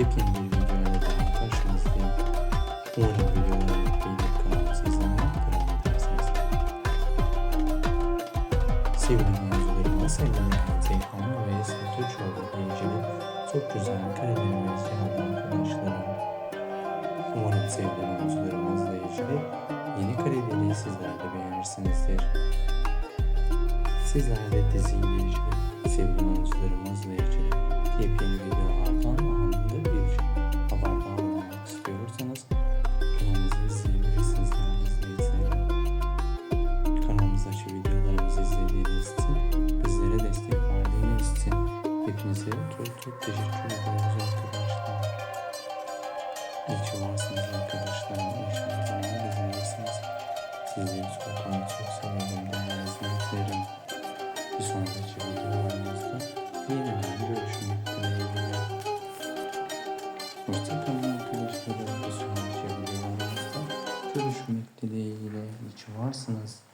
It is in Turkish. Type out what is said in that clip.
Yepyeni bir videoyla daha karşınızdayım. Umarım videoları beğenip kanalımızı izlemeye devam edersiniz. Sevgili mevzularıma sevgili Zeyhan ve Esra Türkoğlu ile ilgili çok güzel karelerimiz geldi arkadaşlarım. Umarım sevgili mevzularımızla ilgili yeni kareleri sizler de beğenirsinizdir. Sizler de diziyle ilgili, sevgili hepinize çok çok teşekkür ediyoruz arkadaşlar. İyi ki varsınız arkadaşlarım. İyi ki her zaman bizimlesiniz. Sizleri çok çok seviyorum değerli izleyicilerim. Bir sonraki videolarımızda yeniden görüşmek dileğiyle. Hoşçakalın arkadaşlar. Bir sonraki videolarımızda görüşmek dileğiyle. İyi ki varsınız.